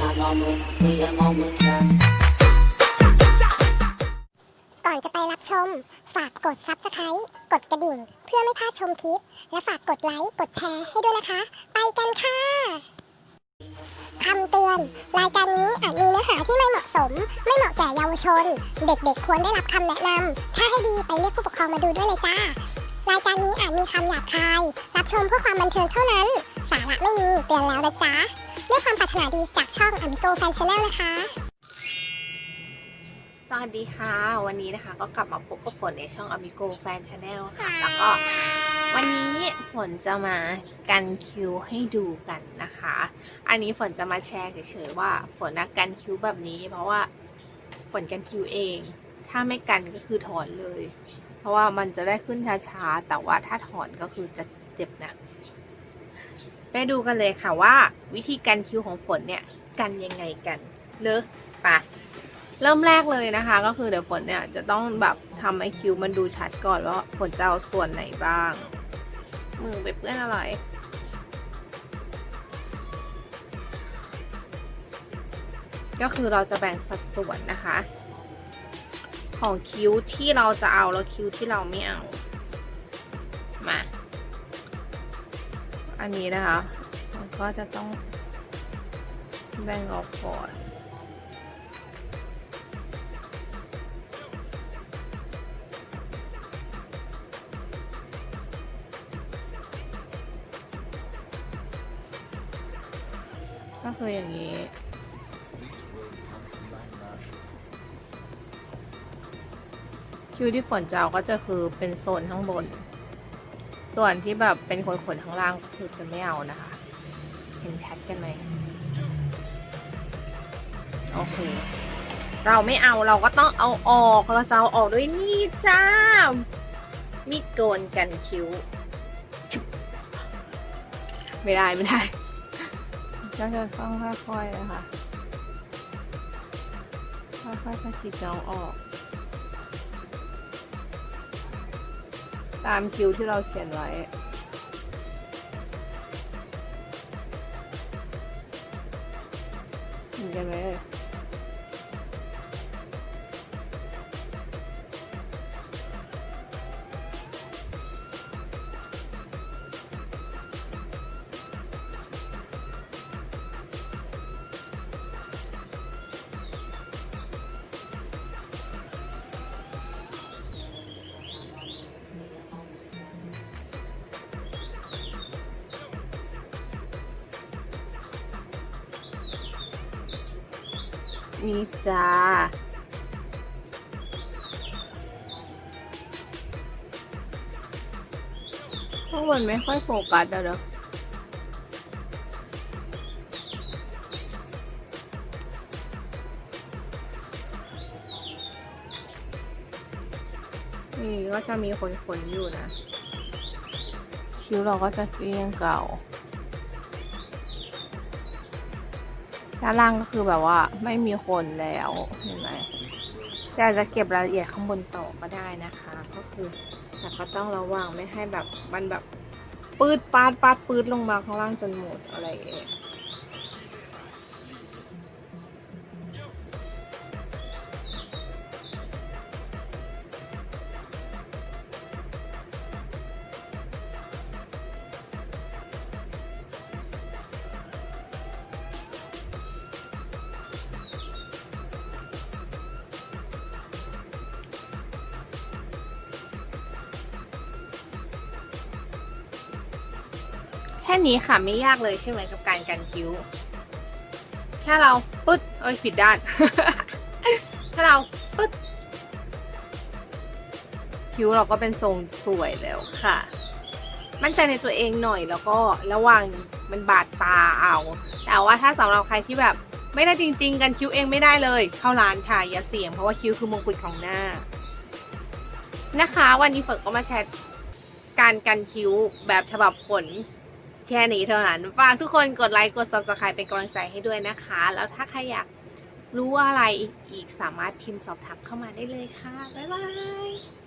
ก่อนจะไปรับชม ฝากกด Subscribe กดกระดิ่ง เพื่อไม่พลาดชมคลิป และฝากกดไลค์ กดแชร์ให้ด้วยนะคะ ไปกันค่ะคำเตือน รายการนี้อาจมีเนื้อหาที่ไม่เหมาะสม ไม่เหมาะแก่เยาวชน เด็กๆ ควรได้รับคำแนะนำ ถ้าให้ดีไปเรียกผู้ปกครองมาดูด้วยเลยจ้า รายการนี้อาจมีคำหยาบคาย รับชมเพื่อความบันเทิงเท่านั้น สาระไม่มีเตือนแล้วนะจ๊ะ ด้วยความปรารถนาดีจากช่องอ m ิโกแฟนชาแนลนะคะ สวัสดีค่ะ วันนี้นะคะ ก็กลับมาพบกับฝนในช่อง Amigo Fan Channel ค่ะ แล้วก็วันนี้ฝนจะมากันคิวให้ดูกันนะคะ อันนี้ฝนจะมาแชร์เฉยๆว่าฝนนะกันคิวแบบนี้ เพราะว่าฝนกันคิวเอง ถ้าไม่กันก็คือถอนเลย เพราะว่ามันจะได้ขึ้นช้าๆ แต่ว่าถ้าถอนก็คือจะเจ็บนะ ไปดูกันเลยค่ะว่า วิธีกันคิวของฝนเนี่ยกันยังไงกันเนอะไปะเริ่มแรกเลยนะคะ ก็คือเดี๋ยวฝนเนี่ยจะต้องแบบทำให้คิวมันดูชัดก่อนว่าฝนจะเอาส่วนไหนบ้าง มือไปเปื้อนอะไรก็คือเราจะแบ่งสัดส่วนนะคะ ของคิ้วที่เราจะเอาแล้วคิ้วที่เราไม่เอา อันนี้นะคะเราก็จะต้องแบ่งออกก่อนก็คืออย่างนี้ คิวที่ฝนจะเอาก็จะคือเป็นโซนข้างบน ส่วนที่แบบเป็นขนๆข้างล่างก็คือจะไม่เอานะคะ เห็นชัดกันไหมโอเค เราไม่เอาเราก็ต้องเอาออกเราจะเอาออกด้วยนี่จ้า มีดโกนกันคิ้ว ไม่ได้ไม่ได้ก็จะต้องค่อยๆนะคะค่อยๆสกิดเราออก ตามคิวที่เราเขียนไว้ เห็นกันไหม นี่จ้าข้างบนไม่ค่อยโฟกัสอะเนอนี่ก็จะมีขนๆอยู่นะ คิ้วเราก็จะเรียงเก่า ด้านล่างก็คือแบบว่าไม่มีคนแล้วเห็นไหมแต่จะเก็บรายละเอียดข้างบนต่อก็ได้นะคะ ก็คือแต่ก็ต้องระวังไม่ให้แบบมันแบบปืดปาดปาดปืดลงมาข้างล่างจนหมดอะไรอย่าง ค่นี้ค่ะไม่ยากเลยใช่ไหมกับการกันคิ้ว แค่เราปึ๊ดเอ้ยผิดด้าน ถ้าเราปึ๊ดคิ้วเราก็เป็นทรงสวยแล้วค่ะ มั่นใจในตัวเองหน่อยแล้วก็ระวังมันบาดตาเอา แต่ว่าถ้าสำหรับใครที่แบบไม่ได้จริง ๆ กันคิ้วเองไม่ได้เลย เข้าร้านค่ะอย่าเสี่ยงเพราะว่าคิ้วคือมงกุฎของหน้า นะคะ วันนี้ฝนก็มาแชร์การกันคิ้วแบบฉบับผล แค่นี้เท่านั้นฝากทุกคนกดไลค์กด subscribe เป็นกำลังใจให้ด้วยนะคะ แล้วถ้าใครอยากรู้อะไรอีกสามารถพิมพ์สอบถามเข้ามาได้เลยค่ะ บ๊ายบาย